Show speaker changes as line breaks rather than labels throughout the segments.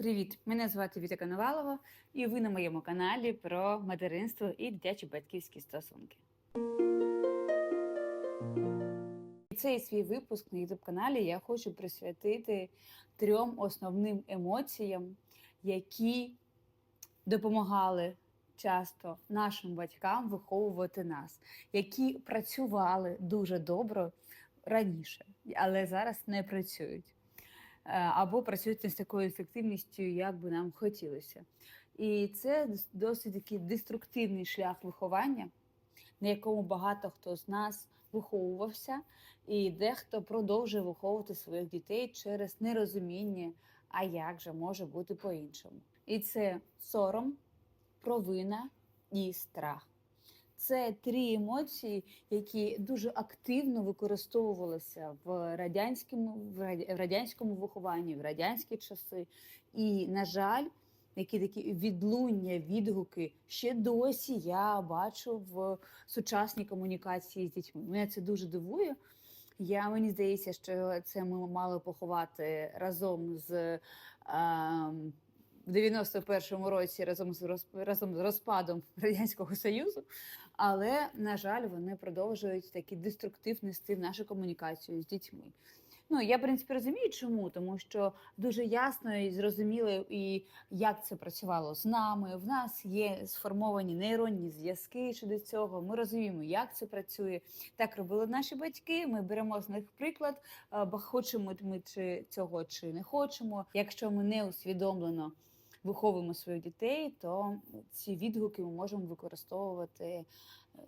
Привіт! Мене звати Віта Коновалова, і ви на моєму каналі про материнство і дитячі батьківські стосунки. Цей свій випуск на youtube каналі я хочу присвятити трьом основним емоціям, які допомагали часто нашим батькам виховувати нас, які працювали дуже добре раніше, але зараз не працюють. Е, або працюють не з такою ефективністю, як би нам хотілося. І це досить такий деструктивний шлях виховання, на якому багато хто з нас виховувався, і дехто продовжує виховувати своїх дітей через нерозуміння, а як же може бути по-іншому. І це сором, провина і страх. Це три емоції, які дуже активно використовувалися в радянському, в радянському вихованні, в радянські часи. І, на жаль, які такі відлуння, відгуки ще досі я бачу в сучасній комунікації з дітьми. Мене це дуже дивує. Я мені здається, що це ми мали поховати разом з ем, в 91-му році разом з розпадом радянського союзу. Але на жаль, вони продовжують такий деструктив нести в нашу комунікацію з дітьми. Ну я в принципі розумію, чому, тому що дуже ясно і зрозуміло, і як це працювало з нами. В нас є сформовані нейронні зв'язки щодо цього. Ми розуміємо, як це працює. Так робили наші батьки. Ми беремо з них приклад, е, бо хочемо ми чи цього чи не хочемо. Якщо ми не усвідомлено виховуємо своїх дітей, то ці відгуки ми можемо використовувати е,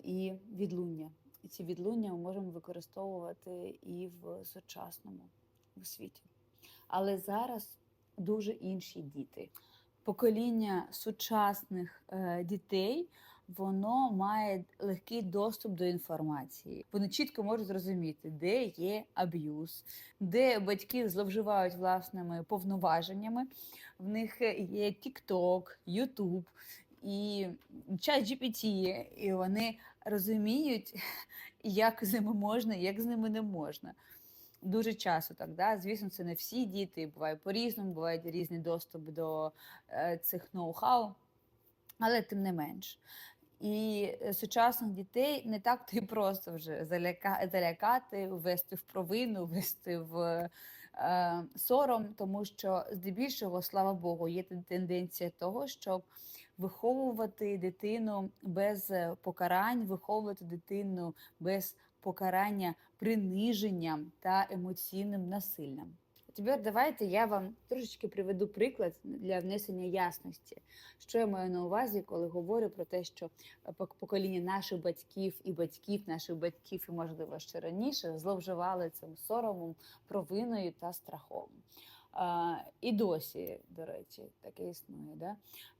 і відлуння. І ці відлуння ми можемо використовувати і в сучасному в світі. Але зараз дуже інші діти. Покоління сучасних е, дітей воно має легкий доступ до інформації. Вони чітко можуть зрозуміти, де є аб'юз, де батьки зловживають власними повноваженнями. В них є TikTok, YouTube і чат GPT, і вони розуміють, як з ними можна, як з ними не можна. Дуже часто так, да? звісно, це не всі діти, буває по-різному, буває різний доступ до е, цих ноу-хау, але тим не менш. І е, сучасних дітей не так то й просто вже заляка, залякати, ввести в провину, ввести в е, сором, тому що здебільшого, слава Богу, є тенденція того, щоб виховувати дитину без е, покарань, виховувати дитину без покарання приниженням та емоційним насиллям. Тепер давайте я вам трошечки приведу приклад для внесення ясності, що я маю на увазі, коли говорю про те, що е, покоління наших батьків і батьків наших батьків, і можливо ще раніше, зловживали цим соромом, провиною та страхом. А, і досі, до речі, таке існує. Да?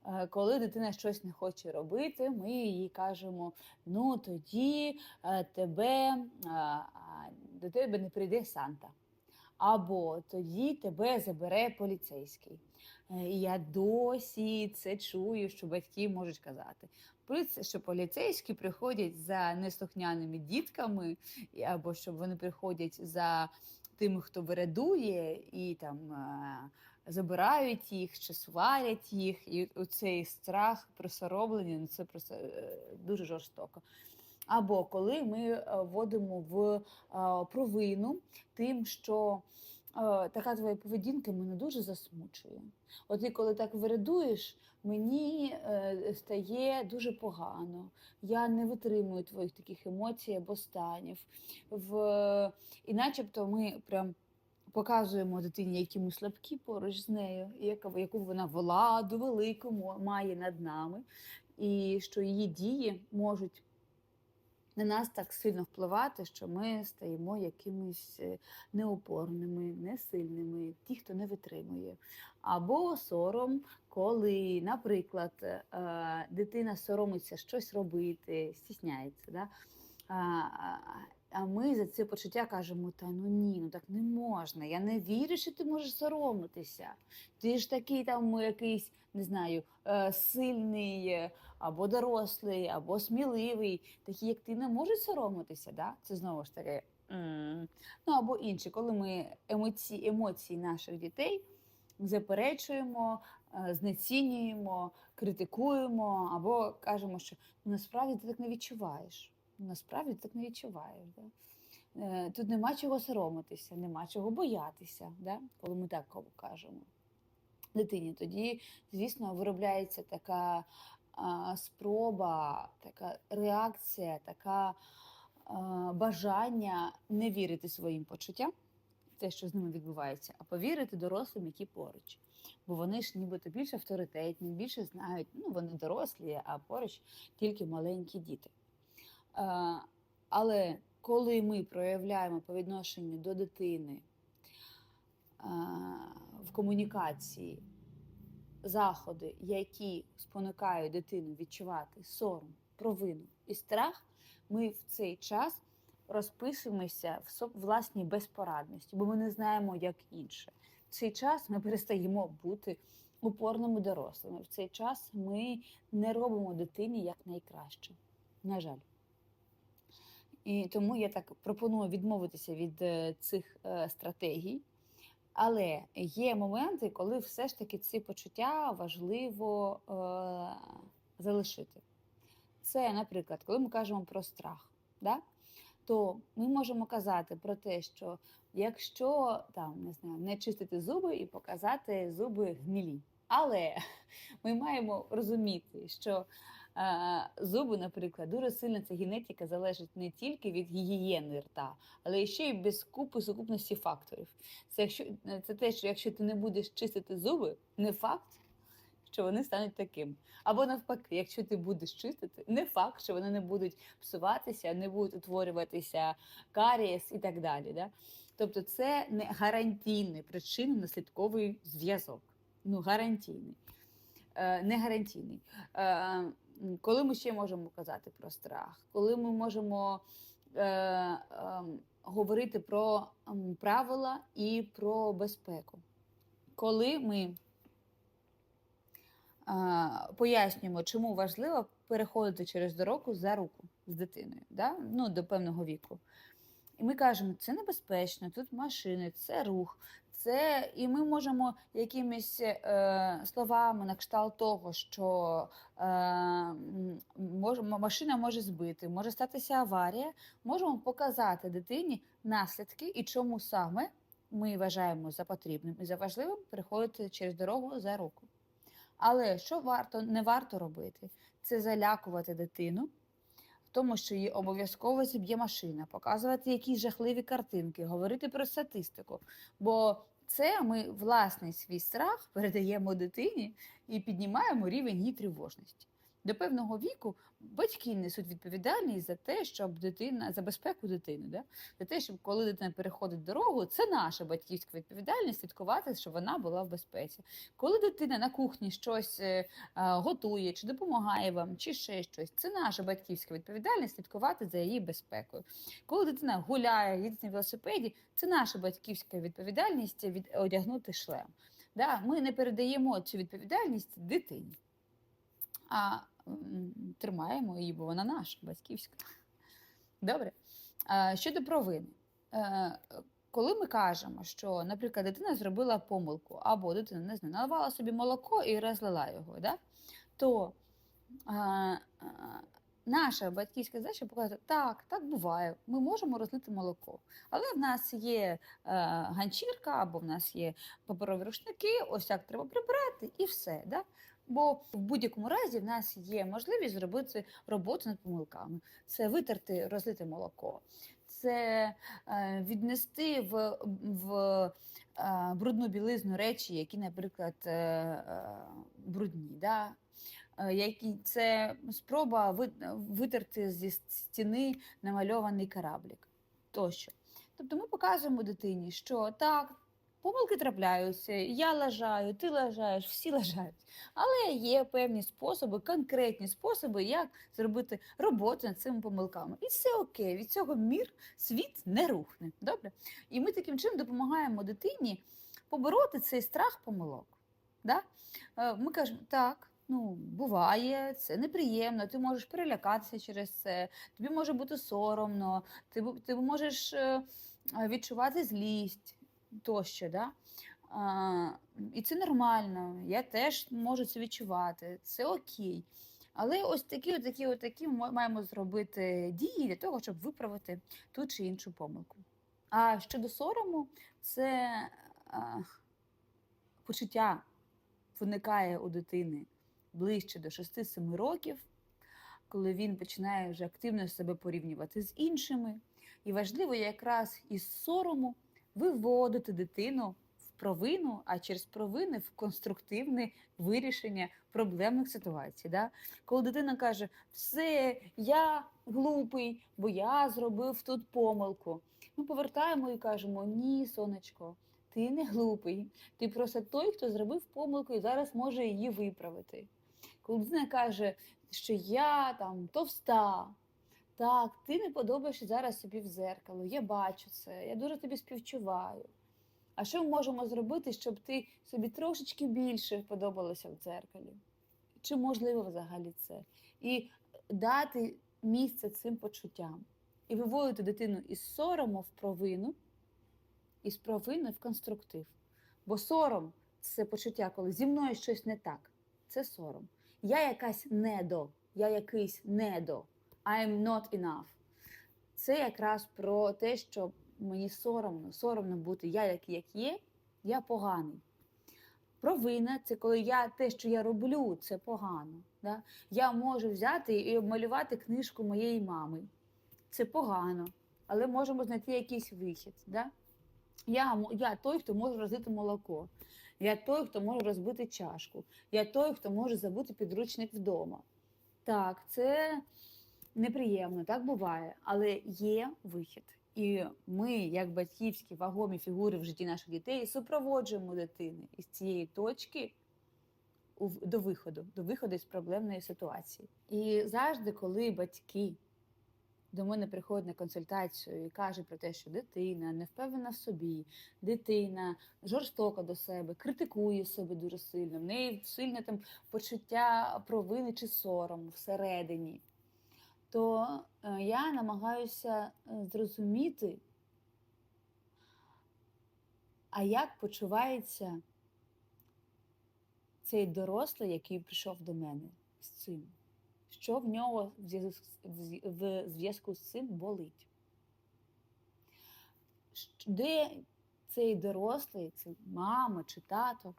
Е, Коли дитина щось не хоче робити, ми їй кажемо: ну тоді е, тебе, а, а, до тебе не прийде Санта. Або тоді тебе забере поліцейський. Е, І я досі це чую, що батьки можуть казати. Поліц- Що поліцейські приходять за неслухняними дітками, або що вони приходять за тими, хто вирадує, і там е, забирають їх чи сварять їх. І оцей страх, присороблення, ну це просто е, дуже жорстоко. Або коли ми е, вводимо в е, провину тим, що е, така твоя поведінка мене дуже засмучує. От ти коли так вирадуєш, мені стає дуже погано. Я не витримую твоїх таких емоцій або станів. В... І начебто ми прям показуємо дитині, які ми слабкі поруч з нею, яку вона владу велику має над нами, і що її дії можуть на нас так сильно впливати, що ми стаємо якимись е, неопорними, несильними, ті, хто не витримує. Або сором, коли, наприклад, е, дитина соромиться щось робити, стісняється. Да? А, ми за це почуття кажемо: та ну ні, ну так не можна. Я не вірю, що ти можеш соромитися. Ти ж такий там якийсь, не знаю, е, сильний, або дорослий, або сміливий, такі, як ти, не можуть соромитися. Да? Це знову ж таки. м. Ну або інше, коли ми емоції, емоції наших дітей заперечуємо, е, знецінюємо, критикуємо або кажемо, що «Ну, насправді ти так не відчуваєш. «Ну, Насправді ти так не відчуваєш. Да? Е, Тут нема чого соромитися, нема чого боятися, да? коли ми так кажемо дитині. Тоді, звісно, виробляється така спроба, така реакція, така бажання не вірити своїм почуттям, те, що з ними відбувається, а повірити дорослим, які поруч. Бо вони ж нібито більш авторитетні, більше знають, ну вони дорослі, а поруч тільки маленькі діти. Але коли ми проявляємо по відношенню до дитини в комунікації заходи, які спонукають дитину відчувати сором, провину і страх, ми в цей час розписуємося в власній безпорадності, бо ми не знаємо, як інше. В цей час ми перестаємо бути упорними дорослими. В цей час ми не робимо дитині як найкраще. На жаль. І тому я так пропоную відмовитися від е, цих е, стратегій. Але є моменти, коли все ж таки ці почуття важливо е, залишити. Це, наприклад, коли ми кажемо про страх, да? то ми можемо казати про те, що якщо там не знаю, не чистити зуби і показати зуби гнилі. Але ми маємо розуміти, що зуби, наприклад, дуже сильно ця генетика залежить не тільки від гігієни рта, але ще й без купи сукупності факторів. Це, якщо, це те, що якщо ти не будеш чистити зуби, не факт, що вони стануть таким. Або навпаки, якщо ти будеш чистити, не факт, що вони не будуть псуватися, не будуть утворюватися карієс і так далі. Да? Тобто це не гарантійний причинно-наслідковий зв'язок. Ну, гарантійний. Е, не гарантійний. Е, коли ми ще можемо казати про страх, коли ми можемо е, е, говорити про м, правила і про безпеку. Коли ми е, пояснюємо, чому важливо переходити через дорогу за руку з дитиною, да? ну, до певного віку. І ми кажемо, це небезпечно, тут машини, це рух, це і ми можемо якимись е, словами на кшталт того, що е, мож, машина може збити, може статися аварія, можемо показати дитині наслідки і чому саме ми вважаємо за потрібним і за важливим переходити через дорогу за руку. Але що варто не варто робити, це залякувати дитину тому, що її обов'язково зіб'є машина, показувати якісь жахливі картинки, говорити про статистику. Бо це ми власний свій страх передаємо дитині і піднімаємо рівень її тривожності. До певного віку батьки несуть відповідальність за те, щоб дитина за безпеку дитини, да? за те, щоб коли дитина переходить дорогу, це наша батьківська відповідальність слідкувати, щоб вона була в безпеці. Коли дитина на кухні щось е, готує, чи допомагає вам, чи ще щось, це наша батьківська відповідальність слідкувати за її безпекою. Коли дитина гуляє, їде на велосипеді, це наша батьківська відповідальність від одягнути шлем. Да? Ми не передаємо цю відповідальність дитині, а тримаємо її, бо вона наша батьківська. Добре. Щодо провини. Е, коли ми кажемо, що, наприклад, дитина зробила помилку, або дитина не знаю, наливала собі молоко і розлила його, да? то а, а, наша батьківська задача показати, так, так буває, ми можемо розлити молоко. Але в нас є е, ганчірка, або в нас є паперові рушники, ось так треба прибрати і все. Да? Бо в будь-якому разі в нас є можливість зробити роботу над помилками. Це витерти, розлити молоко, це е, віднести в, в е, брудну білизну речі, які, наприклад, е, брудні. Да? Які це спроба витерти зі стіни намальований кораблік тощо. Тобто ми показуємо дитині, що так, помилки трапляються, я лажаю, ти лажаєш, всі лажають. Але є певні способи, конкретні способи, як зробити роботу над цими помилками. І все окей, від цього мір, світ не рухне. Добре? І ми таким чином допомагаємо дитині побороти цей страх помилок. Да? Е, Ми кажемо, так. Ну, буває, це неприємно, ти можеш перелякатися через це, тобі може бути соромно, ти, ти можеш е, е, відчувати злість тощо. Да? А, і це нормально, я теж можу це відчувати, це окей. Але ось такі, такі, такі ми маємо зробити дії для того, щоб виправити ту чи іншу помилку. А щодо сорому, це а, почуття виникає у дитини ближче до 6-7 років, коли він починає вже активно себе порівнювати з іншими. І важливо якраз із сорому виводити дитину в провину, а через провини в конструктивне вирішення проблемних ситуацій. Да? Коли дитина каже, все, я глупий, бо я зробив тут помилку. Ми повертаємо і кажемо: ні, сонечко, ти не глупий. Ти просто той, хто зробив помилку і зараз може її виправити. Коли дитина каже, що я там товста, так, ти не подобаєшся зараз собі в зеркало, я бачу це, я дуже тобі співчуваю. А що ми можемо зробити, щоб ти собі трошечки більше подобалося в дзеркалі? Чи можливо взагалі це? І дати місце цим почуттям. І виводити дитину із сорому в провину, із провини в конструктив. Бо сором це почуття, коли зі мною щось не так. Це сором. Я якась недо, я якийсь недо. I'm not enough. Це якраз про те, що мені соромно, соромно бути я, як, як є, я поганий. Провина це коли я те, що я роблю, це погано. Да? Я можу взяти і обмалювати книжку моєї мами. Це погано, але можемо знайти якийсь вихід. Да? Я, я той, хто може розлити молоко. Я той, хто може розбити чашку. Я той, хто може забути підручник вдома. Так, це неприємно, так буває, але є вихід. І ми, як батьківські вагомі фігури в житті наших дітей, супроводжуємо дитини із цієї точки до виходу, до виходу з проблемної ситуації. І завжди, коли батьки до мене приходять на консультацію і кажуть про те, що дитина не впевнена в собі, дитина жорстока до себе, критикує себе дуже сильно, в неї сильне там почуття провини чи сорому всередині, то е, я намагаюся е, зрозуміти, а як почувається цей дорослий, який прийшов до мене з цим що в нього в зв'язку з- цим болить. Де цей дорослий, це мама чи тато,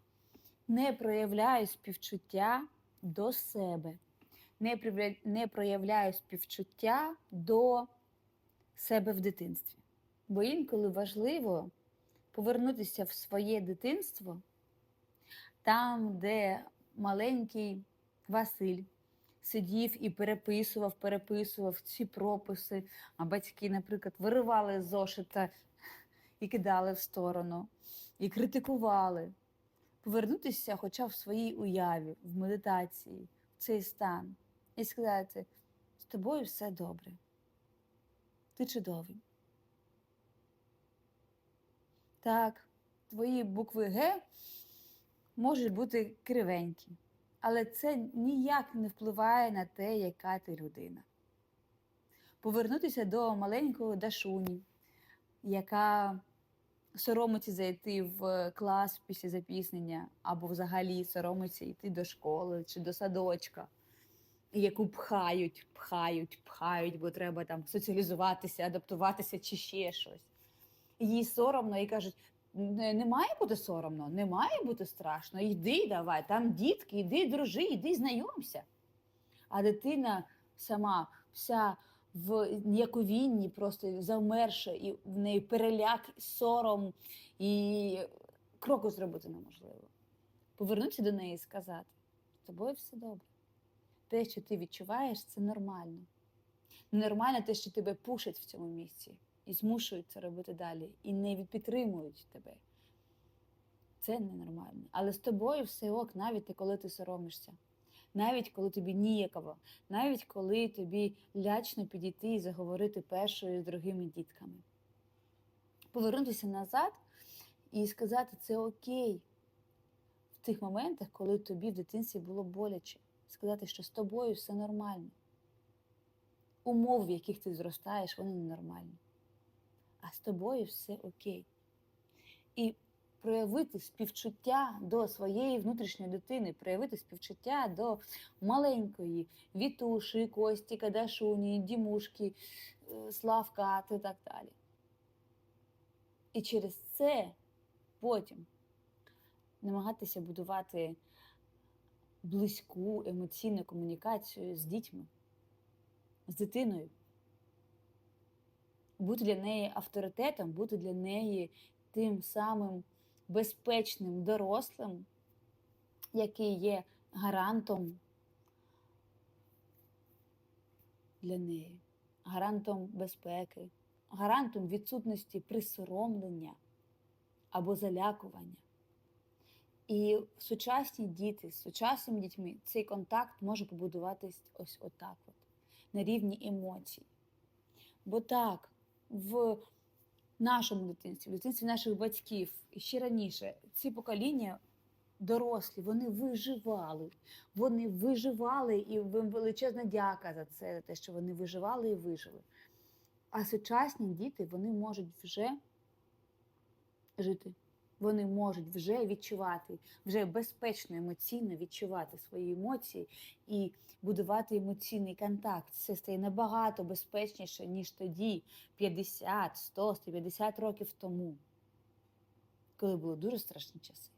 не проявляє співчуття до себе, не, проявля- не проявляє співчуття до себе в дитинстві. Бо інколи важливо повернутися в своє дитинство, там, де маленький Василь сидів і переписував, переписував ці прописи, а батьки, наприклад, виривали з зошита і кидали в сторону, і критикували. Повернутися хоча в своїй уяві, в медитації, в цей стан, і сказати: з тобою все добре. Ти чудовий. Так, твої букви Г можуть бути кривенькі, але це ніяк не впливає на те, яка ти людина. Повернутися до маленької Дашуні, яка соромиться зайти в клас після запізнення, або взагалі соромиться йти до школи чи до садочка, яку пхають, пхають, пхають, бо треба там соціалізуватися, адаптуватися чи ще щось. Їй соромно і кажуть: не, має бути соромно, не має бути страшно. Йди давай, там дітки, йди, дружи, йди, знайомся. А дитина сама вся в ніяковінні, просто завмерша, і в неї переляк, сором, і кроку зробити неможливо. Повернутися до неї і сказати: з тобою все добре. Те, що ти відчуваєш, це нормально. Нормально те, що тебе пушать в цьому місці і змушують це робити далі, і не підтримують тебе. Це ненормально. Але з тобою все ок, навіть коли ти соромишся, навіть коли тобі ніяково, навіть коли тобі лячно підійти і заговорити першою з другими дітками. Повернутися назад і сказати, це окей в тих моментах, коли тобі в дитинстві було боляче. Сказати, що з тобою все нормально. Умов, в яких ти зростаєш, вони ненормальні. А з тобою все окей. І проявити співчуття до своєї внутрішньої дитини, проявити співчуття до маленької Вітуші, Костіка, Дашуні, Дімушки, е, Славка та так далі. І через це потім намагатися будувати близьку емоційну комунікацію з дітьми, з дитиною. Бути для неї авторитетом, бути для неї тим самим безпечним дорослим, який є гарантом для неї, гарантом безпеки, гарантом відсутності присоромлення або залякування. І сучасні діти з сучасними дітьми цей контакт може побудуватись ось отак, от, на рівні емоцій. Бо так, в нашому дитинстві, в дитинстві наших батьків і ще раніше, ці покоління дорослі, вони виживали. Вони виживали, і їм величезна дяка за це, за те, що вони виживали і вижили. А сучасні діти вони можуть вже жити. Вони можуть вже відчувати, вже безпечно емоційно відчувати свої емоції і будувати емоційний контакт. Це стає набагато безпечніше, ніж тоді, 50, 100, 150 років тому, коли були дуже страшні часи.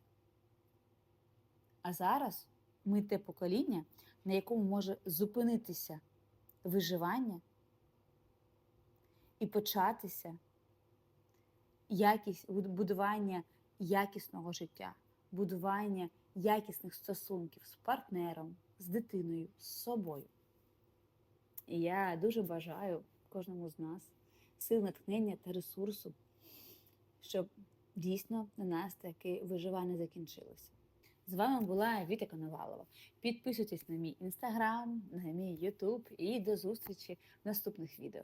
А зараз ми те покоління, на якому може зупинитися виживання і початися якість будування якісного життя, будування якісних стосунків з партнером, з дитиною, з собою. І я дуже бажаю кожному з нас сил натхнення та ресурсу, щоб дійсно на нас таке виживання закінчилося. З вами була Віта Коновалова. Підписуйтесь на мій інстаграм, на мій Ютуб і до зустрічі в наступних відео.